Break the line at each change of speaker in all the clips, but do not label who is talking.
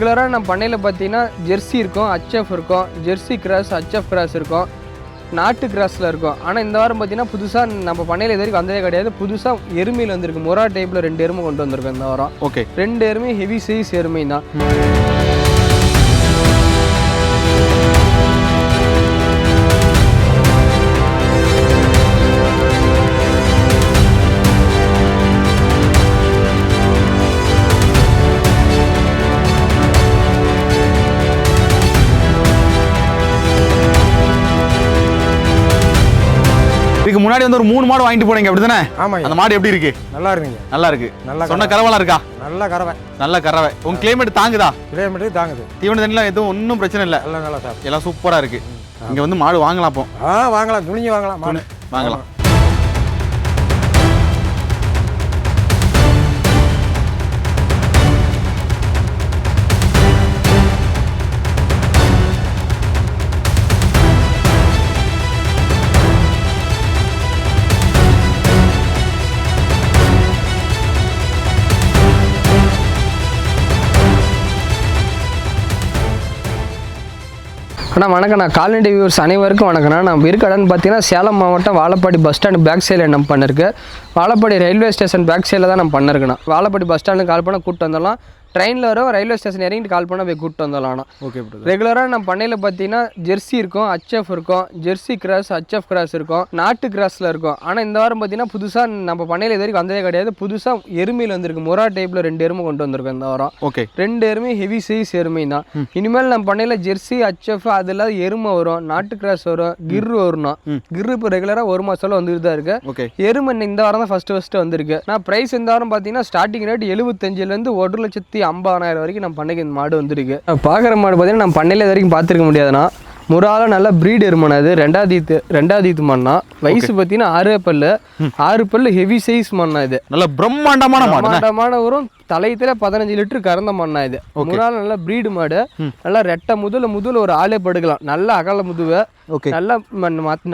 ரெகுலராக நம்ம பண்ணையில் பார்த்தீங்கன்னா ஜெர்சி இருக்கும் ஹச்எஃப் இருக்கும். ஜெர்சி கிராஸ் ஹச்எஃப் கிராஸ் இருக்கும். நாட்டு கிராஸில் இருக்கும். ஆனால் இந்த வாரம் பார்த்தீங்கன்னா புதுசாக நம்ம பண்ணையில் இது வரைக்கும் வந்ததே கிடையாது. புதுசாக எருமையில் வந்திருக்கு மொரா டைப்பில் ரெண்டு எருமை கொண்டு வந்திருக்கோம் இந்த வாரம்.
ஓகே
ரெண்டு எருமை ஹெவி சைஸ் எருமை தான்.
முன்னாடி வந்து ஒரு மூணு மாடு வாங்கிட்டு போனீங்க அப்படிதானே
ஆமாங்க
அந்த மாடு எப்படி இருக்கு?
நல்லா இருக்குங்க
நல்லா இருக்கு.
நல்லா
சொன்ன கரவெல்லாம் இருக்கா?
நல்ல கறவை.
நல்ல கறவை. உங்க கிளைமேட் தாங்குதா?
கிலோமீட்டருக்கு தாங்குது.
தீவன தண்ணிலாம் எதுவும் ஒன்றும் பிரச்சனை இல்லை.
நல்லா நல்லா சாப்பிடும்
எல்லாம் சூப்பரா இருக்கு. இங்க வந்து மாடு வாங்கலாம் அப்போ.
ஆ வாங்கலாம். துணிஞ்சு வாங்கலாம். மாடு.
வாங்கலாம்.
அண்ணா வணக்கம் நான் கால்நடை வியூவர்ஸ் அனைவருக்கும் வணக்கம்ண்ணா நம்ம இருக்கடன்னு பார்த்தீங்கன்னா சேலம் மாவட்டம் வாழப்பாடி பஸ் ஸ்டாண்டு பேக் சைடில் நம்ம பண்ணிருக்கு. வாழப்பாடி ரயில்வே ஸ்டேஷன் பேக் சைடில் தான் நம்ம பண்ணிருக்கேண்ணா வாழப்பாடி பஸ் ஸ்டாண்டுக்கு கால் பண்ணால் கூப்பிட்டு வந்துடலாம். ட்ரெயினில் வரும் ரயில்வே ஸ்டேஷன் இறங்கிட்டு கால் பண்ணால் போய் கூப்பிட்டு வந்துடலாம்ண்ணா
ஓகே
ரெகுலராக நம்ம பண்ணையில் பார்த்தீங்கன்னா ஜெர்சி இருக்கும் ஹச்எஃப் இருக்கும் ஜெர்சி கிராஸ் ஹச்எஃப் கிராஸ் இருக்கும் நாட்டு கிராஸில் இருக்கும். ஆனால் இந்த வாரம் பார்த்தீங்கன்னா புதுசாக நம்ம பண்ணையில் இது வரைக்கும் வந்ததே கிடையாது. புதுசாக எருமையில் வந்திருக்கு. மொரா டைப்பில் ரெண்டு எருமை கொண்டு வந்திருக்கோம் இந்த வாரம்.
ஓகே.
ரெண்டு எருமை ஹெவி சைஸ் எருமை தான். இனிமேல் நம்ம பண்ணையில் ஜெர்சி ஹச்எஃப் அதெல்லாம் எருமை வரும் நாட்டு கிராஸ் வரும் கிர்ரு வரும்னா. கிர்ரு இப்போ ரெகுலராக ஒரு மாதம் வந்துட்டு தான் இருக்கு.
ஓகே.
எருமை இந்த வாரம் தான் ஃபஸ்ட்டு ஃபஸ்ட்டு வந்திருக்கு. நான் ப்ரைஸ் இந்த வாரம் பார்த்தீங்கன்னா ஸ்டார்டிங் ரேட் எழுபத்தஞ்சிலேருந்து ஒரு லட்சத்தி ஐம்பதாயிரம் வரைக்கும் நம்ம பண்ணைக்கு இந்த மாடு வந்திருக்கு. பார்க்குற மாடு பார்த்தீங்கன்னா நம்ம பண்ணையில் இது வரைக்கும் பார்த்துருக்க முடியாதுண்ணா. முறால நல்ல ப்ரீடு எருமனை அது ரெண்டாவது ஈத்து ரெண்டாவது ஈத்து மண்ணா வயசு பார்த்தீங்கன்னா ஆறு பல்லு. ஆறு பல்லு ஹெவி சைஸ் மண்ணா இது.
நல்ல பிரம்மாண்டமான
பிரம்மாண்டமான வரும் தலையத்துல பதினஞ்சு லிட்டர் கறந்த மண்ணா இது. முறால நல்ல ப்ரீடு மாடு. நல்லா ரெட்டை முதுல முதுல ஒரு ஆளே படுக்கலாம். நல்ல அகல முதுவை.
ஓகே
நல்லா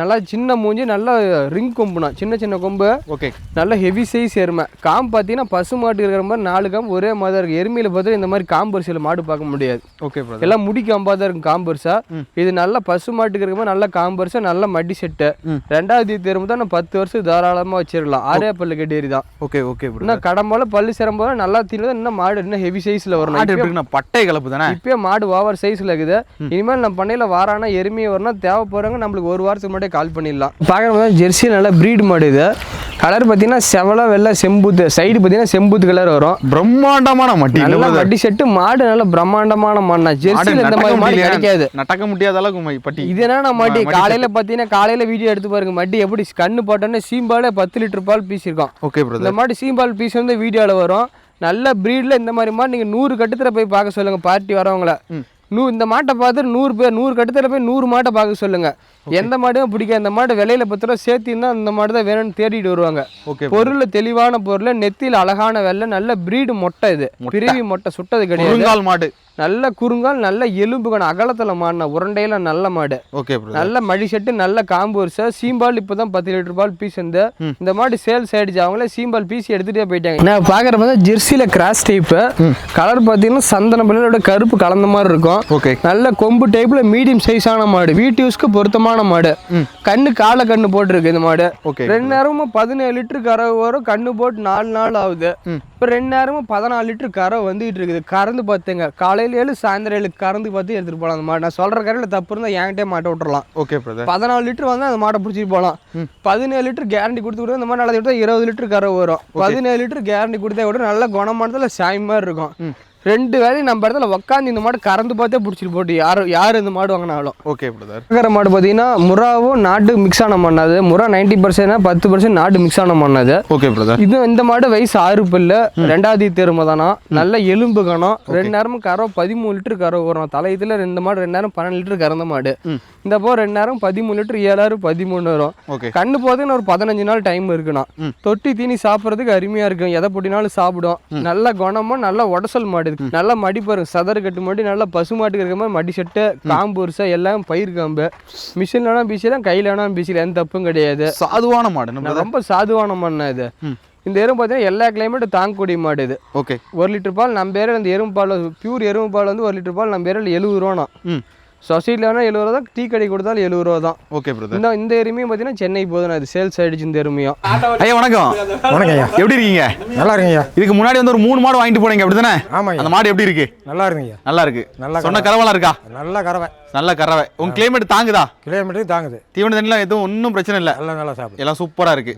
நல்லா சின்ன மூஞ்சி நல்லா ரிங் கொம்புனா சின்ன சின்ன கொம்பு.
ஓகே
நல்ல ஹெவி சைஸ் எருமை. காம்பு பார்த்தீங்கன்னா பசு மாட்டு இருக்கிற மாதிரி நாலு காம்பு ஒரே மாதிரி தான் இருக்கு. எருமையில பார்த்தா இந்த மாதிரி காம்பு வரிசையில் மாடு பார்க்க முடியாது.
ஓகே
எல்லாம் முடி காம்பா தான் இருக்கும் காம்பு வரிசா இது நல்ல பசு மாட்டுக்கு இருக்கிற மாதிரி நல்ல காம்பு வரிசை நல்ல மடி செட்டு. ரெண்டாவது தேர்வு தான் பத்து வருஷம் தாராளமாக வச்சிடலாம் ஆரே பல்லு கட்டேரி தான்.
ஓகே ஓகே
இன்னும் கடம்போல பல்லு சிரம்போல நல்லா தீர்ந்து இன்னும் மாடு இன்னும் ஹெவி சைஸ்ல வரணும்.
பட்டை கலப்பு தானே?
இப்பயே மாடு ஓவர் சைஸ்ல இருக்குது. இனிமேல் நம்ம பண்ணையில வாரானா எருமையை வரணும். தேவைப்படுறவங்க நம்மளுக்கு ஒரு வாரத்துக்கு முன்னாடியே கால் பண்ணிடலாம். பார்க்குறவங்க ஜெர்சி நல்ல ப்ரீடு மாடு இது. கலர் பார்த்தீங்கன்னா செவல வெள்ளை செம்புத்து சைடு பார்த்தீங்கன்னா செம்புத்து கலர் வரும்.
பிரம்மாண்டமான மட்டி
நல்ல? வட்டி செட்டு மாடு நல்ல பிரம்மாண்டமான மண்ணா
மாடு
ஜெர்சியில் இந்த மாதிரி மாடு? கிடைக்காது.
நடக்க முடியாத அளவுக்கு பட்டி.
இது என்ன மாட்டி?
மடி
காலையில பார்த்தீங்கன்னா காலையில வீடியோ எடுத்து பாருங்க. மட்டி எப்படி கண்ணு போட்டோன்னே சீம்பாலே பத்து லிட்டர் பால் பீசிருக்கோம்
ஓகே
இந்த மாதிரி சீம்பால் பீஸ் வந்து வீடியோவில் வரும். நல்ல ப்ரீடில் இந்த மாதிரி மாடு நீங்கள் நூறு கட்டத்தில் போய் பார்க்க சொல்லுங்க. பார்ட்டி வரவங்கள. நூ இந்த மாட்டை பார்த்து நூறு பேர் நூறு கட்டத்தில் போய் நூறு மாட்டை பார்க்க சொல்லுங்கள் எந்த மாடும் பிடிக்காது. இந்த மாடு விலையில பத்து ரூபா சேர்த்தின்னா இந்த மாடு தான் வேணும்னு தேடிட்டு வருவாங்க.
ஓகே
பொருள் தெளிவான பொருள் நெத்தியில் அழகான வெள்ளை நல்ல ப்ரீடு மொட்டை இது. பிரிவி மொட்டை சுட்டது கிடையாது.
மாடு.
நல்ல குறுங்கால் நல்ல எலும்புகணும் அகலத்தில் மாடின உருண்டையில நல்ல மாடு.
ஓகே
நல்ல மடி செட்டு நல்ல காம்பு வருஷா சீம்பால் இப்போதான் பத்து லிட்டர் பால் பீஸ் வந்து இந்த மாடு சேல்ஸ் ஆயிடுச்சு அவங்களே சீம்பால் பீஸ் எடுத்துட்டே போயிட்டாங்க. நான் பார்க்குற பார்த்தா ஜெர்சியில் கிராஸ் டைப்பு கலர் பார்த்தீங்கன்னா சந்தன பிள்ளையோட கருப்பு கலந்த மாதிரி இருக்கும்.
ஓகே
நல்ல கொம்பு டைப்ல மீடியம் சைஸான மாடு. வீட்டு யூஸ்க்கு பொருத்தமான மாடு. கண்ணு காலை கண்ணு போட்டிருக்கு இந்த மாடு.
ஓகே.
ரெண்டு நேரமும் பதினேழு லிட்டர் கறவை வரும். கண்ணு போட்டு நாலு நாள் ஆகுது. இப்போ ரெண்டு நேரமும் பதினாலு லிட்டர் கறவை வந்துகிட்டு இருக்குது. கறந்து பார்த்துங்க காலையில ஏழு சாயந்தரம் ஏழு கறந்து பார்த்து எடுத்துட்டு போகலாம் அந்த மாடு. நான் சொல்ற கரையில் தப்பு இருந்தால் என்கிட்டே மாட்ட விட்டுறலாம்.
ஓகே
பதினாலு லிட்டர் வந்து அந்த மாட்டை பிடிச்சிட்டு போகலாம் பதினேழு லிட்டர் கேரண்டி கொடுத்து கூட இந்த மாதிரி நல்லா இருபது லிட்டர் கறவை வரும். பதினேழு லிட்டர் கேரண்டி கொடுத்தா கூட நல்ல குணமானதுல சாய் மாதிரி இருக்கும். ரெண்டு வேலையும் நம்ம இடத்துல உட்காந்து இந்த மாடு கறந்து பார்த்தே பிடிச்சிட்டு போட்டு யார் யார் இந்த மாடு வாங்கினாலும்.
ஓகே பிரதர்
இருக்கிற மாடு பார்த்தீங்கன்னா முறாவும் நாட்டு மிக்ஸ் ஆன மண்ணாது முறா நைன்டி பர்சன்ட் பத்து பர்சன்ட் நாட்டு மிக்ஸ் ஆன மண்ணாது
ஓகே பிரதர்
இது இந்த மாடு வயசு ஆறு பல்லு. ரெண்டாவது தெருமை தானா. நல்ல எலும்பு கணம். ரெண்டு நேரமும் கறவை பதிமூணு லிட்டர் கறவை வரும் தலையத்தில் ரெண்டு மாடு ரெண்டு நேரம் பன்னெண்டு லிட்டர் கறந்த மாடு. இந்த போ ரெண்டு நேரம் பதிமூணு லிட்டர் ஏழாறு பதிமூணு வரும். கண்ணு போதுன்னு ஒரு பதினஞ்சு நாள் டைம் இருக்குண்ணா. தொட்டி தீனி சாப்பிட்றதுக்கு அருமையா இருக்கும். எதை போட்டினாலும் சாப்பிடும். நல்ல குணமா நல்ல உடசல் மாடு நல்ல மடி பாருங்க சதறு கட்டு மாடி நல்ல பசு மாட்டுக்கு இருக்க மாதிரி மடி செட்டு காம்பு உரிசா எல்லாம் பயிர் காம்பு. மிஷின்ல வேணா பீசிலாம் கையில வேணா பீசில எந்த தப்பும் கிடையாது.
சாதுவான மாடு?
ரொம்ப சாதுவான மண்ணா இது. இந்த எறும்பு பார்த்தீங்கன்னா எல்லா கிளைமேட்டும் தாங்கக்கூடிய மாடு இது.
ஓகே.
ஒரு லிட்டர் பால் நம்ம பேரில் இந்த எறும்பு பால் பியூர் எறும்பு பால் வந்து ஒரு லிட்டர் பால் நம்ம பேரில் எழுபது
ம்.
சொசைட்டியில் வேணால் எழுபது ரூபா தான் டீ கடை கொடுத்தாலும் எழுபது ரூபா தான்.
ஓகே பிரதர்
இந்த இந்த எருமையும் பார்த்தீங்கன்னா சென்னை போதும். அது சேல்ஸ் ஆயிடுச்சு இந்த எருமையும்.
ஐயா வணக்கம்.
வணக்கம் ஐயா.
எப்படி இருக்கீங்க?
நல்லா இருக்குங்க
இதுக்கு முன்னாடி வந்து ஒரு மூணு மாடு வாங்கிட்டு போனீங்க அப்படிதானே
ஆமாம்
அந்த மாடு எப்படி இருக்கு?
நல்லா இருக்குங்க ஐயா.
நல்லா இருக்கு.
நல்லா
சொன்ன கரவெல்லாம் இருக்கா?
நல்ல கறவை.
நல்ல கறவை. உங்க கிளைமேட் தாங்குதா?
கிலோமீட்டருக்கு தாங்குது.
தீவன தண்ணிலாம் எதுவும் ஒன்றும் பிரச்சனை இல்லை.
நல்லா நல்லா சாப்பிடு
எல்லாம் சூப்பரா இருக்கு.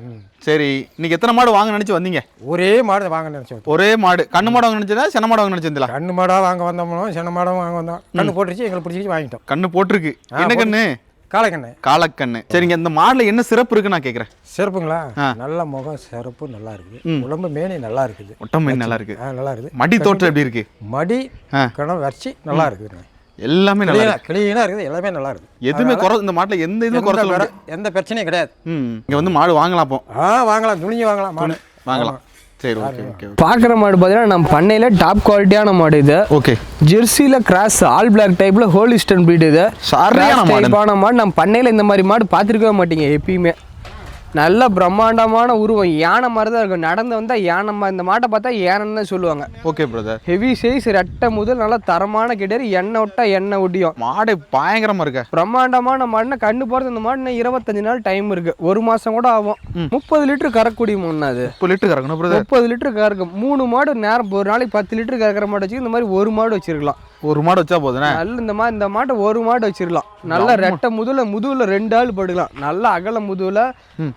சரி இன்னைக்கு எத்தனை மாடு வாங்க நினைச்சு வந்தீங்க?
ஒரே மாடு வாங்க நினச்சோம்
ஒரே மாடு. கண்ணு மாடு வாங்க நினைச்சதா சென மாடு வாங்க நினைச்சிருந்தா
கண்ணு மாடாக வாங்க வந்தோம்னோ சின்ன மாடம் வாங்க வந்தோம். கண்ணு போட்டுருச்சு எங்களுக்கு பிடிச்சிச்சு வாங்கிட்டோம்.
கண்ணு போட்டிருக்கு. என்ன கண்ணு?
காளைக்கண்ணு
காலக்கண்ணு. சரிங்க இந்த மாடுல என்ன சிறப்பு இருக்கு நான் கேக்குறேன்.
சிறப்புங்களா. நல்ல முகம் சிறப்பு நல்லா இருக்குது உடம்பு மேனி நல்லா இருக்குது.
ஒட்டம்பை நல்லா இருக்கு.
நல்லா இருக்குது
மடி தோற்றம் எப்படி இருக்கு?
மடி. கணம் வரிச்சி நல்லா இருக்குதுங்க
எல்லாமே நல்லா இருக்கு.
கிளீனாக இருக்குது எல்லாமே நல்லா இருக்குது.
எதுவுமே குறை இந்த மாட்டுல எந்த இதுவும்
குறை- எந்த பிரச்சனையும் கிடையாது.
இங்க வந்து மாடு வாங்கலாம் அப்போ.
ஆ வாங்கலாம். துணிஞ்சு வாங்கலாம். மாடு.
வாங்கலாம். சரி ஓகே ஓகே
பார்க்குற மாடு பார்த்தீங்கன்னா நம்ம பண்ணையில் டாப் குவாலிட்டியான மாடு இது.
ஓகே
ஜெர்சியில் கிராஸ் ஆல் பிளாக் டைப்பில் ஹோலிஸ்டன் breed இது.
சரியான மாடு.
நம்ம பண்ணையில் இந்த மாதிரி மாடு பார்த்துருக்கவே மாட்டீங்க எப்பயுமே. நல்ல பிரம்மாண்டமான உருவம். யானை மாதிரி தான் இருக்கும். நடந்து வந்தால் யானை இந்த மாட்டை பார்த்தா யானைன்னு தான் சொல்லுவாங்க.
ஓகே பிரதர்
ஹெவி சைஸ் ரெட்டை முதல் நல்லா தரமான கிட்டேரி எண்ணெய் விட்டா எண்ணெய் ஒடியும்.
மாடு பயங்கரமா இருக்க?
பிரம்மாண்டமான மாடுனா கண்ணு போகிறது இந்த மாடு இன்னும் இருபத்தஞ்சு நாள் டைம் இருக்கு. ஒரு மாசம் கூட ஆகும். முப்பது லிட்டர் கறக்கூடிய முன்ன அது.
இப்போ லிட்டர் கறக்கணும்
முப்பது லிட்டர் கறக்கும். மூணு மாடு நேரம் ஒரு நாளைக்கு பத்து லிட்டர் கறக்கிற மாடு வச்சு இந்த மாதிரி ஒரு மாடு வச்சிருக்கலாம்.
ஒரு மாடு வச்சா போதுனே?
நல்ல இந்த மாதிரி இந்த மாட்டை ஒரு மாடு வச்சிருக்கலாம் நல்ல ரெட்டை முதுல முதுகுல ரெண்டு ஆள் படுக்கலாம் நல்ல அகல முதுகுல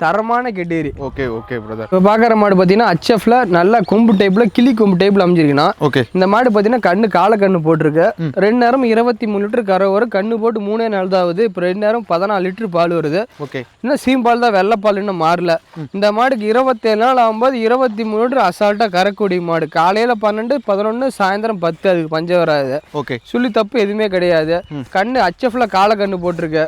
தரமான கெட்டேரி.
ஓகே ஓகே பிரதர்
இப்போ பார்க்குற மாடு பார்த்தீங்கன்னா ஹச்எஃப்ல நல்ல கொம்பு டைப்ல கிளி கொம்பு டைப்ல அமைஞ்சிருக்குன்னா
ஓகே.
இந்த மாடு பார்த்தீங்கன்னா கண்ணு கால கண்ணு போட்டிருக்கு. ரெண்டு நேரம் இருபத்தி மூணு லிட்டர் கரை வரும். கண்ணு போட்டு மூணே நாள் தான் ஆகுது. இப்போ ரெண்டு நேரம் பதினாலு லிட்டர் பால் வருது.
ஓகே.
இன்னும் சீம்பால் தான் வெள்ளைப்பால் இன்னும் மாறல. இந்த மாடுக்கு இருபத்தேழு நாள் ஆகும்போது இருபத்தி மூணு லிட்டர் அசால்ட்டாக கறக்கூடிய மாடு. காலையில் பன்னெண்டு பதினொன்று சாயந்தரம் பத்து அதுக்கு பஞ்சம் வராது.
ஓகே.
சொல்லி தப்பு எதுவுமே கிடையாது. கண்ணு ஹச்எஃப்ல காலை கண்ணு போட்டிருக்கு.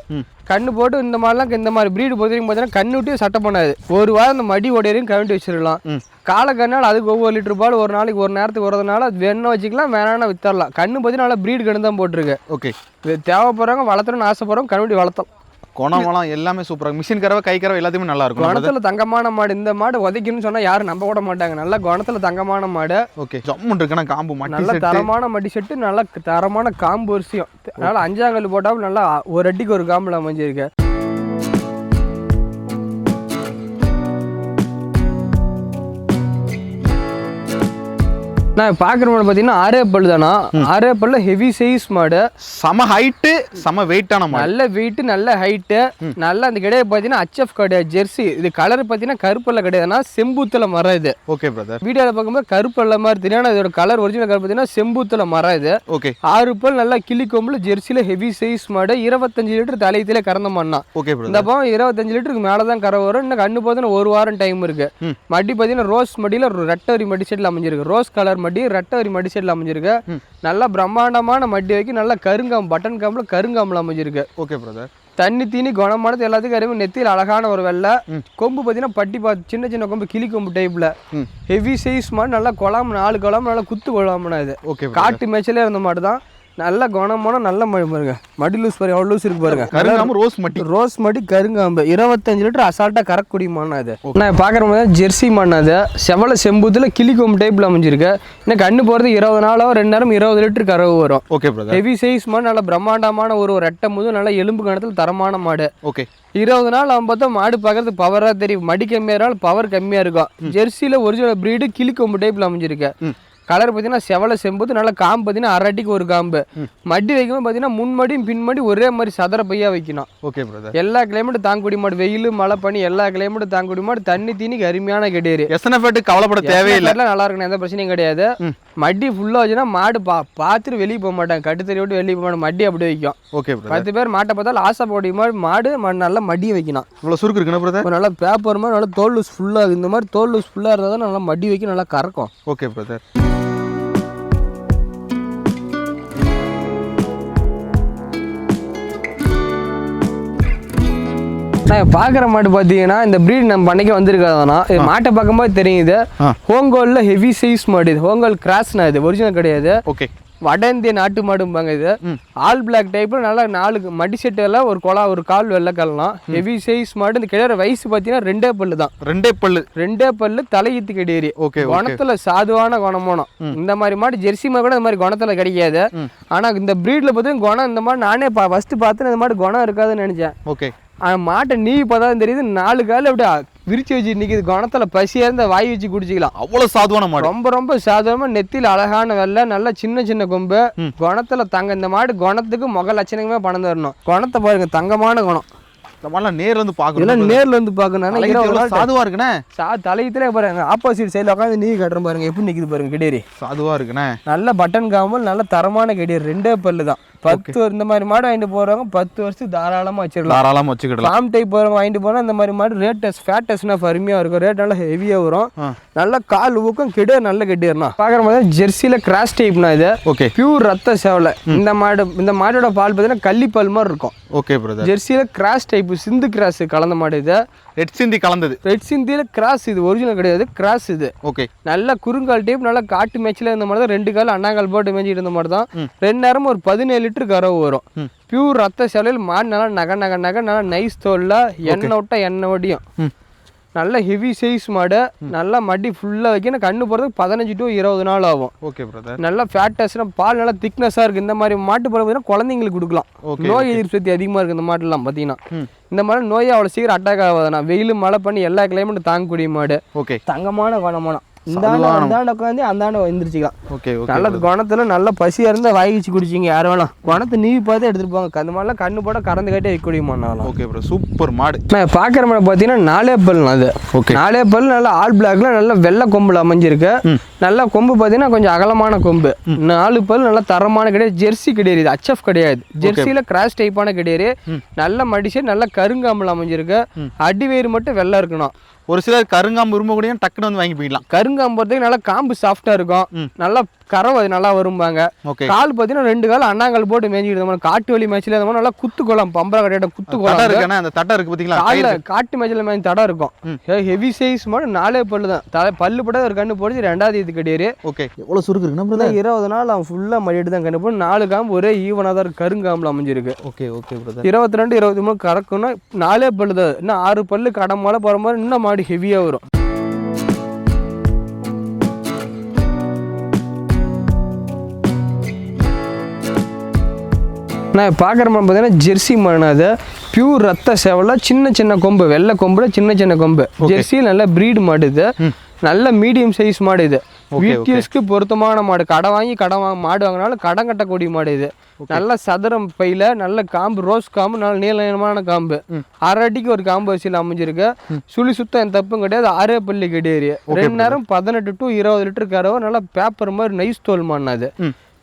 கண்ணு போட்டு இந்த மாதிரிலாம் இந்த மாதிரி ப்ரீடு பொறுத்த வரைக்கும் பார்த்தீங்கன்னா கண்ணு விட்டு சட்டை பண்ணாது. ஒரு வாரம் இந்த மடி உடையரையும் கழட்டி வச்சிடலாம். காலை கண்ணால் அதுக்கு ஒவ்வொரு லிட்டர் பால் ஒரு நாளைக்கு ஒரு நேரத்துக்கு வரதுனால அது வேணும்னா வச்சுக்கலாம் வேணாம்னா வித்தரலாம் கண்ணு பார்த்தீங்கன்னா நல்லா ப்ரீடு கண்ணு தான் போட்டிருக்கு.
ஓகே.
இது தேவைப்படுறவங்க வளர்த்தணும்னு ஆசைப்படுறவங்க கண்ணுடி வளர்த்தலாம்.
குணமெல்லாம் எல்லாமே சூப்பராக மிஷின் கறவை கை கறவை எல்லாத்தையுமே நல்லா இருக்கும்.
குணத்துல தங்கமான மாடு இந்த மாடு உதைக்கணும்னு சொன்னா யாரும் நம்ப கூட மாட்டாங்க. நல்ல குணத்துல தங்கமான மாடு.
ஓகே ஜம்முன் இருக்குன்னா காம்பு மாட்டி
நல்ல தரமான மடி செட்டு நல்ல தரமான காம்பு வரிசையும் அதனால அஞ்சாங்கல் போட்டாலும் நல்லா ஒரு அடிக்கு ஒரு காம்புல அமைஞ்சிருக்கு. நான் பார்க்குற மாடு பார்த்தீங்கன்னா ஆரே பல் தானா? ஆரே பல்ல ஹெவி சைஸ் மாடு.
சம ஹைட்டு சம வெயிட்டான மாடு.
நல்ல வெயிட் நல்ல ஹைட்டு நல்ல அந்த கிடையாது பார்த்தீங்கன்னா ஹச்எஃப் கிடையாது ஜெர்சி. இது கலர் பார்த்தீங்கன்னா கருப்பல்ல கிடையாதுன்னா செம்பூத்துல மரம் இது.
ஓகே பிரதர்
வீடியோவில் பார்க்கும்போது கருப்பல்ல மாதிரி தெரியும். இதோட கலர் ஒரிஜினல் கலர் பார்த்தீங்கன்னா செம்பூத்துல மரம் இது.
ஓகே
ஆறு பல் நல்லா கிளி கொம்புல ஜெர்சியில் ஹெவி சைஸ் மாடு. இருபத்தஞ்சு லிட்டர் தலையத்திலே கறந்த மாடுனா
ஓகே
இந்த பக்கம் இருபத்தஞ்சு லிட்டருக்கு மேலே தான் கரை வரும். இன்னும் கண்ணு பார்த்தீங்கன்னா ஒரு வாரம் டைம் இருக்கு. மடி பார்த்தீங்கன்னா ரோஸ் மடியில் ரெட்டவரி மடி செட்டில் அமைஞ்சிருக்கு. ரோஸ் கலர் மடி ரெட்டவரி மடி செட்டில் அமைஞ்சிருக்கு. நல்லா பிரம்மாண்டமான மடி வைக்க நல்லா கருங்காம் பட்டன் காம்பில் கருங்காம்பில் அமைஞ்சிருக்கு.
ஓகே பிரதர்
தண்ணி தீனி குணமானது எல்லாத்துக்கும் அறிவு நெத்தியில் அழகான ஒரு வெள்ளை. கொம்பு பார்த்தீங்கன்னா பட்டி பா சின்ன சின்ன கொம்பு கிளி கொம்பு டைப்பில். ஹெவி சைஸ் மாடு நல்லா குழம்பு நாலு குழம்பு நல்லா குத்து குழம்புனா இது.
ஓகே
காட்டு மேய்ச்சலே இருந்த மாடு தான் நல்ல குணமான நல்ல மடி பாருங்க. மடி லூஸ் பாருங்க எவ்வளோ லூஸ் இருக்கு பாருங்க.
கருங்காம ரோஸ் மட்டி.
ரோஸ் மடி கருங்காம்பு. இருபத்தஞ்சு லிட்டர் அசால்ட்டாக கறக்கூடிய மானா அது நான் பார்க்குற மாதிரி ஜெர்சி மான் அது செவல செம்புத்தில் கிளி கொம்பு டைப்பில் அமைஞ்சிருக்கு. இன்னும் கண்ணு போகிறது இருபது நாளோ ரெண்டு நேரம் இருபது லிட்டர் கறவு வரும்.
ஓகே
ஹெவி சைஸ் மாடு நல்ல பிரம்மாண்டமான ஒரு ஒரு ரெட்டை முது நல்ல எலும்பு கணத்தில் தரமான மாடு.
ஓகே
இருபது நாள் அவன் பார்த்தா மாடு பார்க்கறது பவராக தெரியும். மடி கம்மியாக இருந்தாலும் பவர் கம்மியாக இருக்கும். ஜெர்சியில் ஒரிஜினல் ப்ரீடு கிளி கொம்பு டைப்பில் அமைஞ்சிருக்கு. கலர் பார்த்தீங்கன்னா செவல செம்புத்து நல்ல காம்பு பார்த்தீங்கன்னா அரை அடிக்கு ஒரு காம்பு. மடி வைக்கும்போது பார்த்தீங்கன்னா முன்மடியும் பின்மடி ஒரே மாதிரி சதுர பையா வைக்கணும்.
ஓகே பிரதர்
எல்லா கிளைமேட்டும் தாங்கக்கூடிய மாடு வெயில் மழை பனி எல்லா கிளைமேட்டும் தாங்கக்கூடிய மாடு தண்ணி தீனிக்கு அருமையான கெடேரி.
எஸ்என்எஃப் கவலைப்பட தேவையில்லை.
நல்லா இருக்கணும் எந்த பிரச்சனையும் கிடையாது. மடி ஃபுல்லாக வச்சுன்னா மாடு பா பார்த்துட்டு வெளியே போக மாட்டாங்க. கட்டுத்தறி விட்டு வெளியே போக மாட்டாங்க. மடி அப்படி வைக்கும்.
ஓகே
பத்து பேர் மாட்டை பார்த்தாலும் ஆசைப்படிய மாதிரி மாடு நல்லா மடி வைக்கணும்.
இவ்வளோ சுருக்கு இருக்குண்ணா பிரதர்
நல்லா பேப்பர் மாதிரி நல்லா தோல் லூஸ் ஃபுல்லாக இந்த மாதிரி தோல் லூஸ் ஃபுல்லாக இருந்தால் தான் நல்லா மடி வைக்க நல்லா கறக்கும்.
ஓகே பிரதர்
நான் பார்க்குற மாடு பார்த்தீங்கன்னா இந்த ப்ரீட் நம்ம பண்ணைக்கு வந்திருக்காதுனா இது மாட்டை பார்க்கும்போது தெரியுது. ஹோங்கோலில் ஹெவி சைஸ் மாடு இது. ஹோங்கோல் கிராஸ்னா இது. ஒரிஜினல் கிடையாது.
ஓகே.
வட இந்திய நாட்டு மாடும்பாங்க இது. ஆல் பிளாக் டைப்பில் நல்லா நாலு மடி செட்டில் ஒரு குளா ஒரு கால் வெள்ளை கல்லாம் ஹெவி சைஸ் மாடு. இந்த கிடையாது வயசு பார்த்தீங்கன்னா ரெண்டே பல்லு தான்.
ரெண்டே பல்லு.
ரெண்டே பல்லு தலையீத்து கிடையாது
okay.
குணத்துல சாதுவான குணமானம். இந்த மாதிரி மாடு ஜெர்சி மாடு கூட இந்த மாதிரி குணத்துல கிடைக்காது. ஆனா இந்த ப்ரீட்ல பார்த்தீங்கன்னா குணம் இந்த மாதிரி நானே ஃபர்ஸ்ட் பார்த்து இந்த மாதிரி குணம் இருக்காதுன்னு நினைச்சேன்.
ஓகே.
மாட்டை நீ பார்த்தா தெரியுது நாலு கால் அப்படியே விரிச்சு வச்சு நிக்குது. குணத்துல பசியா இருந்தா வாய் வச்சு குடிச்சிக்கலாம்.
அவ்வளவு சாதுவான மாடு.
ரொம்ப ரொம்ப சாதாரணமா நெத்தியில அழகான வெள்ளை நல்ல சின்ன சின்ன கொம்பு. குணத்துல தங்க இந்த மாடு குணத்துக்கு முக லட்சணமே பணம் தரணும் குணத்தை பாருங்க தங்கமான குணம்
இந்த மாதிரிலாம் நேர்ல இருந்து
இதெல்லாம்
பாக்கணும்
நேர்ல வந்து பார்க்கணும்
தலையீத்து எவ்வளவு சாதுவா இருக்குண்ணே?
சா தலையத்திலே பாருங்க ஆப்போசிட் சைடில் உட்காந்து நீ கட்டுறேன் பாருங்க எப்படி நிக்குது பாருங்க கிடேரி.
சாதுவா இருக்குண்ணே.
நல்ல பட்டன் காமல் நல்ல தரமான கடியர் ரெண்டே பல்லு தான். பத்து இந்த மாதிரி மாடு வாங்கிட்டு போறவங்க பத்து வருஷத்துக்கு தாராளமா வச்சிடலாம்.
தாராளமா வச்சுக்கிடலாம்.
ஃபார்ம் டைப் போகிறவங்க வாங்கிட்டு போனால் இந்த மாதிரி மாடு ரேட் டெஸ்ட் ஃபேட் டெஸ்ட்னா அருமையாக இருக்கும். ரேட் நல்லா ஹெவியாக வரும். நல்ல கால் ஊக்கம் கிட நல்ல கட்டிடுறா பார்க்குற மாதிரி ஜெர்சியில் கிராஸ் டைப்னா இது.
ஓகே
பியூர் ரத்த சேவலை. இந்த மாடு இந்த மாடோட பால் பார்த்தீங்கன்னா கள்ளிப்பால் மாதிரி இருக்கும்.
ஓகே பிரதர்
ஜெர்சியில் கிராஸ் டைப் சிந்து கிராஸ் கலந்த மாடு இது.
ரெட் சிந்தி கலந்தது.
ரெட் சிந்தியில் கிராஸ் இது ஒரிஜினல் கிடையாது கிராஸ் இது.
ஓகே
நல்ல குறுங்கால் டைப் நல்லா காட்டு மேட்ச்ல இருந்த மாதிரி தான் ரெண்டு கால் அண்ணாங்கால் போட்டு மேய்ச்சிட்டு இருந்த மாதிரி தான் ரெண்டு நேரமும் ஒரு பதினேழு லிட்டர் கறவு வரும். பியூர் ரத்த சேலையில் மாடு நல்லா நகை நகை நகை நல்லா நைஸ் தோல்ல எண்ணெய் விட்டா எண்ணெய் வடியும். நல்ல ஹெவி சைஸ் மாடு நல்லா மடி ஃபுல்லாக வைக்கணும். கண்ணு போகிறதுக்கு பதினஞ்சு டு இருபது நாள் ஆகும்.
ஓகே பிரதர்
நல்லா ஃபேட்டஸ்னா பால் நல்லா திக்னஸாக இருக்குது இந்த மாதிரி மாட்டு பால் பார்த்தீங்கன்னா குழந்தைங்களுக்கு கொடுக்கலாம். நோய் எதிர்ப்பு சக்தி அதிகமாக இருக்குது இந்த மாட்டுலாம் பார்த்தீங்கன்னா. இந்த மாதிரி நோய் அவ்வளோ சீக்கிரம் அட்டாக் ஆகாதுண்ணா. வெயில் மழை பண்ணி எல்லா கிளைமேட்டும் தாங்கக்கூடிய மாடு.
ஓகே
தங்கமான குணமானம் இந்த ஆண்டு உட்காந்து அந்த ஆண்டு எந்திரிச்சிக்கலாம்
ஓகே
நல்ல குணத்துல நல்ல பசியா இருந்தா வாய் வச்சு குடிச்சிங்க யாரும் வேணாம். குணத்தை நீவி பார்த்து எடுத்துட்டு போங்க. அந்த மாதிரிலாம் கண்ணு போட கறந்து கட்டி வைக்கக்கூடிய மாடலாம்
ஓகே ப்ரோ சூப்பர் மாடு.
நான் பார்க்குற மாதிரி பார்த்தீங்கன்னா நாலே பல் அது.
ஓகே.
நாலே பல் நல்ல ஆல் பிளாக்ல நல்ல வெள்ளை கொம்புல அமைஞ்சிருக்கு. நல்ல கொம்பு பார்த்தீங்கன்னா கொஞ்சம் அகலமான கொம்பு. நாலு பல் நல்ல தரமான கிடையாது. ஜெர்சி கிடையாது HF கிடையாது. ஜெர்சியில கிராஸ் டைப்பான கிடையாது. நல்ல மடிச்சு நல்ல கருங்காம்புல அமைஞ்சிருக்கு. அடி வயிறு மட்டும் வெள்ளை இருக்கணும்.
ஒரு சிலர் கருங்காம்பு விரும்ப கூட டக்குன்னு வந்து வாங்கி போயிடலாம்.
கருங்காம்பு நல்லா காம்பு சாஃப்டா இருக்கும். நல்லா கறவை நல்லா வரும்பாங்க. கால் பார்த்தீங்கன்னா ரெண்டு கால் அண்ணாங்கால் போட்டு மேய்ஞ்சிட்டு இருந்தோம் காட்டு வலி மேய்ச்சல இந்த மாதிரி நல்லா குத்து குளம் பம்பர கடையிட்ட குத்து
தட்டை
குளம்
இருக்குண்ணே அந்த தட்டை இருக்கு பாத்தீங்களா?
காலில் காட்டு மேய்ச்சல மேய்ச்சி தடம் இருக்கும். ஹெவி சைஸ் மாதிரி நாலே பல்லு தான். தலை பல்லு பட ஒரு கண்ணு போடுச்சு ரெண்டாவது இது கிடையாது
ஓகே. எவ்வளவு சுருக்கு இருக்குண்ணா
இருபது நாள் அவன் ஃபுல்லாக மடிட்டு தான் கண்ணு போட்டு நாலு காம்பு ஒரே ஈவனாக தான் இருக்கு. கருங்காம்பில் அமைஞ்சிருக்கு.
ஓகே ஓகே பிரதர்
இருபத்தி ரெண்டு இருபத்தி மூணு கறக்கும்னா நாலே பல்லு தான். இன்னும் ஆறு பல்லு கடம் மேலே போகிற மாதிரி இன்னும் மாடு ஹெவியாக வரும். நான் பார்க்குற மாதிரி பார்த்தீங்கன்னா ஜெர்சி மாடு அது பியூர் ரத்த சேவல சின்ன சின்ன கொம்பு வெள்ளை கொம்புல சின்ன சின்ன கொம்பு. ஜெர்சி நல்ல ப்ரீடு மாடு இது. நல்ல மீடியம் சைஸ் மாடு இது. வீட்டியஸ்க்கு பொருத்தமான மாடு. கடை வாங்கி கடை வாங்க மாடு வாங்கினாலும் கடன் கட்டக்கூடிய மாடு இது. நல்ல சதுரம் பையில நல்ல காம்பு ரோஸ் காம்பு நல்ல நீள நீளமான காம்பு. அரை அடிக்கு ஒரு காம்பு வரிசையில் அமைஞ்சிருக்கு. சுழி சுத்தம் எந்த தப்பும் கிடையாது. ஆறே பள்ளி கிடையாது ரெண்டு நேரம் பதினெட்டு டு இருபது லிட்டர் கறவை நல்லா பேப்பர் மாதிரி நைஸ் தோல் மாடுனா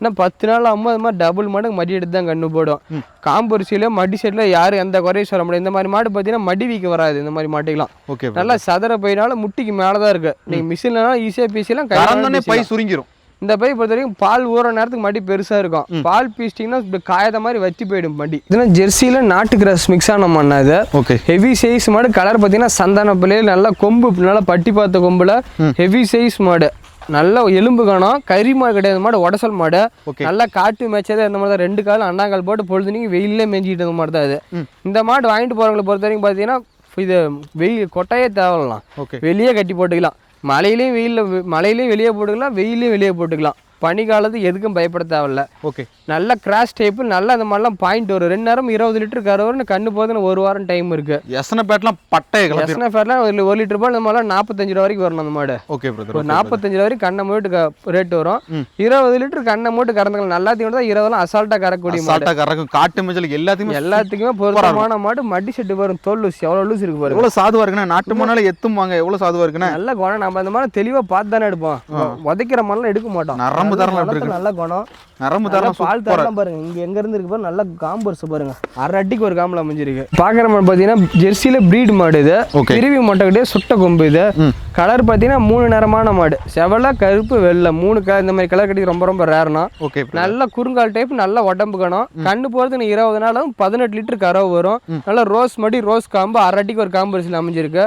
இன்னும் பத்து நாள் ஆகும்போது அது மாதிரி டபுள் மாடு மடி எடுத்து தான் கண்ணு போடும் காம்பரிசியில் மடி செட்டில் யாரும் எந்த குறையும் சொல்ல முடியாது. இந்த மாதிரி மாடு பார்த்தீங்கன்னா மடி வீக்க வராது இந்த மாதிரி மாட்டுக்கெல்லாம்.
ஓகே
நல்லா சதுர பையனால முட்டிக்கு மேலே தான் இருக்கு நீங்கள் மிஷின்லாம் ஈஸியாக பீசிலாம்
பை சுருங்கிரும்.
இந்த பை பொறுத்த வரைக்கும் பால் ஊற நேரத்துக்கு மடி பெருசாக இருக்கும். பால் பீச்சிட்டிங்கன்னா இப்படி காயத மாதிரி வத்தி போயிடும் மடி. இதெல்லாம் ஜெர்சியில் நாட்டு கிராஸ் மிக்ஸ் ஆன மண்ணா இது.
ஓகே.
ஹெவி சைஸ் மாடு கலர் பார்த்தீங்கன்னா சந்தான பிள்ளையில் நல்லா கொம்பு நல்லா பட்டி பார்த்த கொம்புல ஹெவி சைஸ் மாடு. நல்ல எலும்பு காணும். கறி மாடு கிடையாது. மாடு உடசல் மாடு. நல்லா காட்டு மேய்ச்சதே. இந்த மாதிரி தான் ரெண்டு காலம் அண்ணாங்கால் போட்டு பொழுதுனிக்கு வெயிலே மேய்ஞ்சிட்டு இருந்த மாதிரி தான் இது. இந்த மாடு வாங்கிட்டு போறவங்களை பொறுத்த வரைக்கும் பார்த்தீங்கன்னா இது வெயில் கொட்டையே தேவையில்லாம்
ஓகே.
வெளியே கட்டி போட்டுக்கலாம். மழையிலையும் வெயிலில் மழையிலையும் வெளியே போட்டுக்கலாம். வெயிலையும் வெளியே போட்டுக்கலாம். பனிக்காலத்துக்கு எதுக்கும் பயப்பட தேவையில்ல
ஓகே.
நல்ல கிராஷ் டைப்பு நல்லா இந்த மாதிரிலாம் பாயிண்ட் வரும் ரெண்டு நேரம் இருபது லிட்டர் கறவர்னு கண்ணு போதுன்னு ஒரு வாரம் டைம் இருக்கு.
எத்தனை பேட்லாம் பட்டையை கிளப்பி
எஸ்என்எஃப் ஃபேர்லாம் ஒரு ஒரு லிட்டர் பால் இந்த மாதிரிலாம் நாற்பத்தஞ்சு ரூபா வரைக்கும் வரணும் அந்த மாடு.
ஓகே
ஒரு நாற்பத்தஞ்சு ரூபா வரைக்கும் கண்ணை மூட்டு ரேட் வரும். இருபது லிட்டர் கண்ணை மூட்டு கறந்துக்கலாம். நல்லாத்தையும் தான் இருபதுலாம் அசால்ட்டாக கறக்கூடிய மாடு.
கறக்கும். காட்டு மஞ்சள் எல்லாத்தையுமே
எல்லாத்துக்குமே பொருத்தமான மாடு. மடி செட்டு வரும் தோல் லூஸ் எவ்வளோ லூஸ் இருக்கு பாருங்க
எவ்வளவு சாதுவா இருக்குண்ணா? நாட்டு மணால எத்தும்பாங்க எவ்வளவு சாதுவா இருக்குண்ணா?
நல்ல குணம். நம்ம இந்த மாதிரி தெளிவாக பார்த்து தானே எடுப்போம் உதைக்கிற மாதிரிலாம் எடுக்க மாட்டோம்.
நரம்பு எப்படி
குணத்துல நல்ல குணம்.
நரம்பு தரலாம்
பால் தரலாம் பாருங்க. இங்க எங்க இருந்து இருக்கு பாருங்க நல்ல காம்பர்ஸ் பாருங்க. அரை அடிக்கு ஒரு காம்புல அமைஞ்சிருக்கு. பாக்குற மாடு பாத்தீங்கன்னா ஜெர்சியில பிரீடு மாடு இது. பிரிவி மொட்டை கிடையாது சுட்ட கொம்பு இது. கலர் பார்த்தீங்கன்னா மூணு நிறமான மாடு. செவலை கருப்பு வெள்ளை. மூணு கலர் இந்த மாதிரி கலர் கட்டி ரொம்ப ரொம்ப ரேர்னா
ஓகே
நல்ல குறுங்கால் டைப் நல்ல உடம்பு கணம். கண்ணு போகிறது இருபது நாளும் பதினெட்டு லிட்டர் கறவை வரும். நல்ல ரோஸ் மடி ரோஸ் காம்பு அரட்டிக்கு ஒரு காம்பு வரிசையில் அமைஞ்சிருக்கு.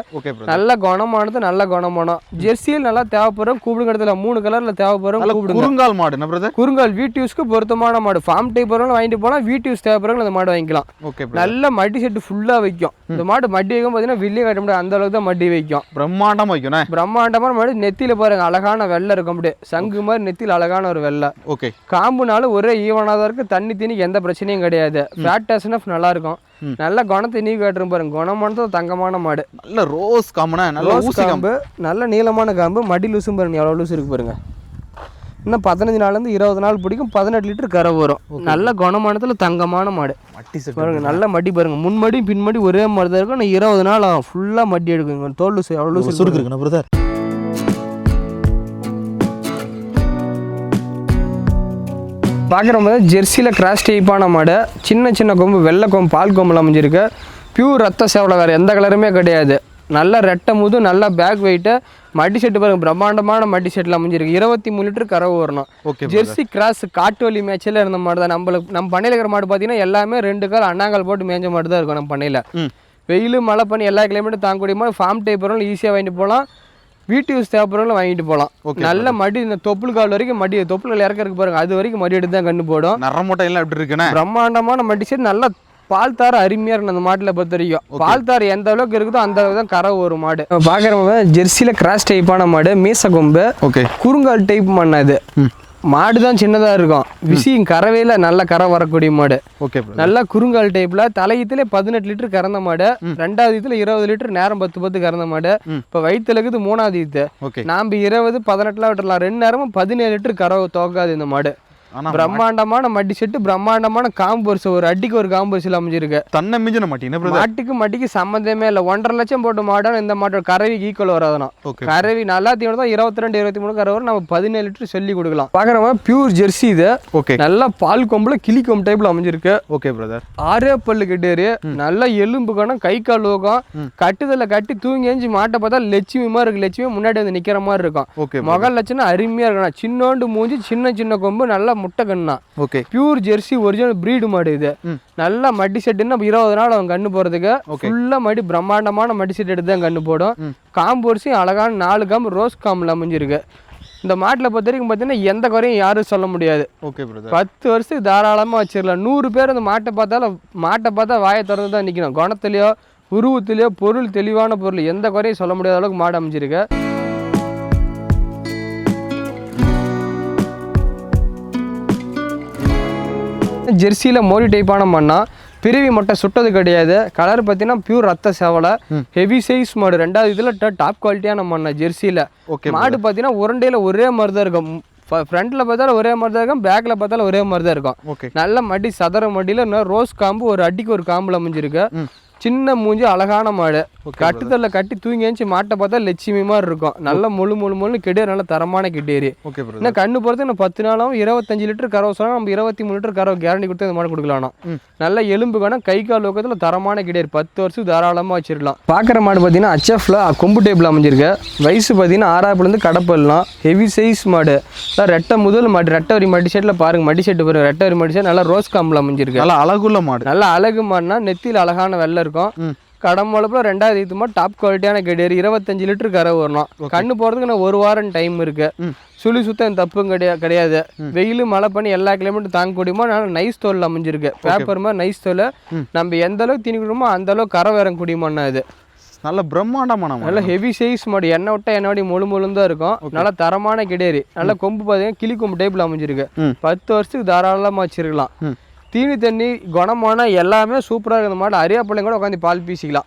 நல்ல குணமானது நல்ல குணமானம் ஜெர்சியில் நல்லா தேவைப்படும். கூப்பிடுங்க இடத்துல மூணு கலரில் தேவைப்படும். கூப்பிடுங்க.
குறுங்கால் மாடு
குறுங்கால் வீட்டு யூஸ்க்கு பொருத்தமான மாடு. ஃபார்ம் டைப் வரவங்களும் வாங்கிட்டு போகலாம். வீட்டு யூஸ் தேவைப்படுறவங்க அந்த மாடு வாங்கிக்கலாம்.
ஓகே
நல்ல மடி செட்டு ஃபுல்லாக வைக்கும். இந்த மாடு மடி வைக்கும் பார்த்தீங்கன்னா வில்லியம் கட்ட முடியாது. அந்த அளவுக்கு தான் மடி வைக்கும்.
பிரம்மாண்டமா வைக்கணும்
பிரம்மாண்டமான மாடு நெத்தியில பாருங்க அழகான வெள்ளை இருக்கும் அப்படியே. சங்கு மாதிரி நெத்தியில் அழகான ஒரு வெள்ளை.
ஓகே.
காம்புனாலும் ஒரே ஈவனாக தான் இருக்கு தண்ணி தீனிக்கு எந்த பிரச்சனையும் கிடையாது. ஃபேட் டேஸ்னப் நல்லா இருக்கும். நல்ல குணத்தை நீ காட்டுரும் பாருங்க. குணமானது தங்கமான மாடு.
நல்ல ரோஸ் காமனா நல்ல
ரோஸ்
காம்பு.
நல்ல நீளமான காம்பு மடி லூசும் பாருங்க எவ்வளோ லூஸ் இருக்கு பாருங்க. இன்னும் பதினஞ்சு நாள்லேருந்து இருபது நாள் பிடிக்கும். பதினெட்டு லிட்டர் கரை வரும். நல்ல குணமானதுல தங்கமான மாடு.
மட்டி
பாருங்க நல்ல மடி பாருங்க. முன்மடி பின்மடி ஒரே மாதிரி தான் இருக்கும். ஆனால் இருபது நாள் ஆகும். ஃபுல்லாக மடி எடுக்குங்க தோல் லூஸ்
சுருக்கு பிரதர்
பார்க்குற போது ஜெர்சியில் கிராஸ் டைப்பான மாடு. சின்ன சின்ன கொம்பு வெள்ளை கொம்பு பால் கொம்பில் அமைஞ்சிருக்கு. பியூர் ரத்த சேவலை வேறு எந்த கலருமே கிடையாது. நல்ல ரெட்டை முது நல்ல பேக் வெயிட்டு மடி செட்டு பாருங்க பிரம்மாண்டமான மடி செட்டில் அமைஞ்சிருக்கு. இருபத்தி மூணு லிட்டர் கறவு வரணும்.
ஓகே
ஜெர்சி கிராஸ் காட்டு வலி மேட்சில் இருந்த மாடு தான் நம்மளுக்கு நம்ம பண்ணையில் இருக்கிற மாடு பார்த்தீங்கன்னா எல்லாமே ரெண்டு கால் அண்ணாங்கால் போட்டு மேய்ஞ்ச மாடு தான் இருக்கும் நம்ம பண்ணையில். வெயில் மழை பண்ணி எல்லா கிளைமேட்டும் தாங்கக்கூடிய மாதிரி ஃபார்ம் டைப் ஈஸியாக வாங்கிட்டு போகலாம். வீட்டு யூஸ் தேவைப்படுறவங்களும் வாங்கிட்டு போகலாம்.
Okay,
நல்ல மடி இந்த தொப்புள் கால் வரைக்கும் மடி தொப்புள் கால் இறக்கறதுக்கு பாருங்க அது வரைக்கும் மடி எடுத்து தான் கண்ணு போடும்.
நரமூட்டை எல்லாம் எப்படி இருக்குண்ணே?
பிரம்மாண்டமான மடி செட் நல்லா பால் தார அருமையாக இருக்கும் அந்த மாட்டில் பொறுத்த வரைக்கும். பால் தார் எந்த அளவுக்கு இருக்குதோ அந்த அளவுக்கு தான் கறவை ஒரு மாடு. பார்க்குறவங்க ஜெர்சியில் கிராஸ் டைப்பான மாடு மீச கொம்பு
ஓகே.
குறுங்கால் டைப் மண்ணு அது மாடு தான் சின்னதாக இருக்கும். விசியும் கறவையில் நல்ல கரை வரக்கூடிய மாடு.
ஓகே
நல்லா குறுங்கால் டைப்ல தலையத்துல பதினெட்டு லிட்டர் கறந்த மாடு ரெண்டாவது இதுல இருபது லிட்டர் நேரம் பத்து பத்து கறந்த மாடு. இப்போ வயிற்றுல இருக்குது மூணாவது இது. நாம இருபது பதினெட்டுலாம் விட்டுறலாம். ரெண்டு நேரமும் பதினேழு லிட்டர் கறவை தோக்காது இந்த மாடு. பிரம்மாண்டமான மடி செட்டு பிரம்மாண்டமான காம்பு வரிசை ஒரு அடிக்கு ஒரு காம்பு வரிசையில் அமைஞ்சிருக்கு.
தன்னை மிஞ்சின மாட்டீங்க
மாட்டுக்கு மடிக்கு சம்மந்தமே இல்லை. ஒன்றரை லட்சம் போட்டு மாடான இந்த மாட்டோட கறவைக்கு ஈக்குவல் வராதுனா கறவை நல்லா தீவனம் தான் இருபத்தி ரெண்டு இருபத்தி மூணு கறவை நம்ம பதினேழு லிட்டர் சொல்லி கொடுக்கலாம். பார்க்குறவங்க பியூர் ஜெர்சி இது.
ஓகே
நல்லா பால் கொம்புல கிளி கொம்பு டைப்ல அமைஞ்சிருக்கு.
ஓகே பிரதர்
ஆறே பல்லு கட்டேரு நல்ல எலும்பு கணம் கை கால் ஊகம் கட்டுதல கட்டி தூங்கி எஞ்சி மாட்டை பார்த்தா லட்சுமி மாதிரி இருக்கு. லட்சுமி முன்னாடி வந்து நிக்கிற மாதிரி இருக்கும்.
ஓகே
முகல் லட்சணம் அருமையா இருக்கணும் சின்னோண்டு மூஞ்சி சின்ன சின்ன கொம்பு. நல்லா முட்டை கண்ணா
okay.
Pure jersey original breed மாடு இது. நல்லா மடி செட்டுன்னா இருபது நாள் அவன் கண்ணு போறதுக்கு.
Okay.
ஃபுல்லா மடி பிரம்மாண்டமான மடி செட் எடுத்து தான் கண்ணு போடும். காம்பு வரிசையும் அழகான நாலு காம்பு ரோஸ் காம்பில் அமைஞ்சிருக்கு. இந்த மாட்டில் பொறுத்த வரைக்கும் பார்த்தீங்கன்னா எந்த குறையும் யாரும் சொல்ல முடியாது.
ஓகே
பத்து வருஷத்துக்கு தாராளமாக வச்சிடலாம் நூறு பேர் அந்த மாட்டை பார்த்தாலும் மாட்டை பார்த்தா வாயை திறந்து தான் நிற்கணும் குணத்துலையோ உருவத்திலையோ பொருள் தெளிவான பொருள் எந்த குறையும் சொல்ல முடியாத அளவுக்கு மாடு அமைஞ்சிருக்கு. ஜெர்சியில் மோடி டைப்பான மண்ணா பிரிவி மட்டை சுட்டது கிடையாது. கலர் பார்த்தீங்கன்னா பியூர் ரத்த சேவலை. ஹெவி சைஸ் மாடு. ரெண்டாவது இதில் டாப் குவாலிட்டியான மண்ணா ஜெர்சியில்.
ஓகே
மாடு பார்த்தீங்கன்னா உருண்டையில் ஒரே மாதிரி தான் இருக்கும் ஃப்ரண்ட்டில் பார்த்தாலும் ஒரே மாதிரி தான் இருக்கும். பேக்கில் பார்த்தாலும் ஒரே மாதிரி தான் இருக்கும் நல்ல மடி சதுர மடியில் ரோஸ் காம்பு ஒரு அடிக்கு ஒரு காம்பில் அமைஞ்சிருக்கு. சின்ன மூஞ்சி அழகான மாடு. கட்டுதல்ல கட்டி தூங்கி எழுந்துச்சு மாட்டை பார்த்தா லட்சுமி மாதிரி இருக்கும். நல்ல முழு முழு முழு கெடேரி நல்ல தரமான கெடேரி. இன்னும் கண்ணு பொறுத்து இன்னும் பத்து நாளும் இருபத்தஞ்சு லிட்டர் கறவை சொன்னால் நம்ம இருபத்தி மூணு லிட்டர் கறவை கேரண்டி கொடுத்து இந்த மாடு கொடுக்கலாம். நல்ல எலும்பு கணம் கை கால் ஊக்கத்தில் தரமான கிடையாது பத்து வருஷத்துக்கு தாராளமாக வச்சிருக்கலாம் பார்க்குற மாடு பார்த்தீங்கன்னா ஹச்எஃப்ல கொம்பு டைப்பில் அமைஞ்சிருக்கு. வயசு பார்த்தீங்கன்னா ஆறாப்புலேருந்து கடப்பல்லாம். ஹெவி சைஸ் மாடு. ரெட்டை முதல் மாடு ரெட்டை வரி மடி செட்டில் பாருங்க. மடி செட்டு பாருங்க. ரெட்டை வரி மடி செட் நல்லா ரோஸ் காம்பில் அமைஞ்சிருக்கு.
நல்லா அழகுள்ள மாடு.
நல்ல அழகு மாடுனா நெத்தியில் அழகான வெள்ளை இருக்கும்.
ம்.
கடம்பளப்புல ரெண்டாவது மாதிரி டாப் குவாலிட்டியான கெடியர் இருபத்தஞ்சு லிட்டர் கரை வரணும் கண்ணு போகிறதுக்கு இன்னும் ஒரு வாரம் டைம் இருக்கு. சுழி சுத்தம் தப்பும் கிடையாது. கிடையாது வெயில் மழை பண்ணி எல்லா கிளைமேட்டும் தாங்க முடியுமோ நல்ல நைஸ் தோல் அமைஞ்சிருக்கு. பேப்பர் மாதிரி நைஸ் தோல் நம்ம எந்த அளவுக்கு திணி கொடுமோ அந்த அளவுக்கு கரை வேற குடியுமாண்ணா இது.
நல்ல பிரம்மாண்டமான
நல்ல ஹெவி சைஸ் மாடு. எண்ணெய் விட்டா எண்ணெய் வடி முழு முழுன்னு தான் இருக்கும். நல்ல தரமான கிடையாது நல்ல கொம்பு பார்த்தீங்கன்னா கிளி கொம்பு டைப்பில் அமைஞ்சிருக்கு. பத்து வருஷத்துக்கு தாராளமாக வச்சிருக்கலாம். தீனி தண்ணி குணமான எல்லாமே சூப்பராக இருக்கிற மாடு அரியா பிள்ளைங்க கூட உட்காந்து பால் பீசிக்கலாம்.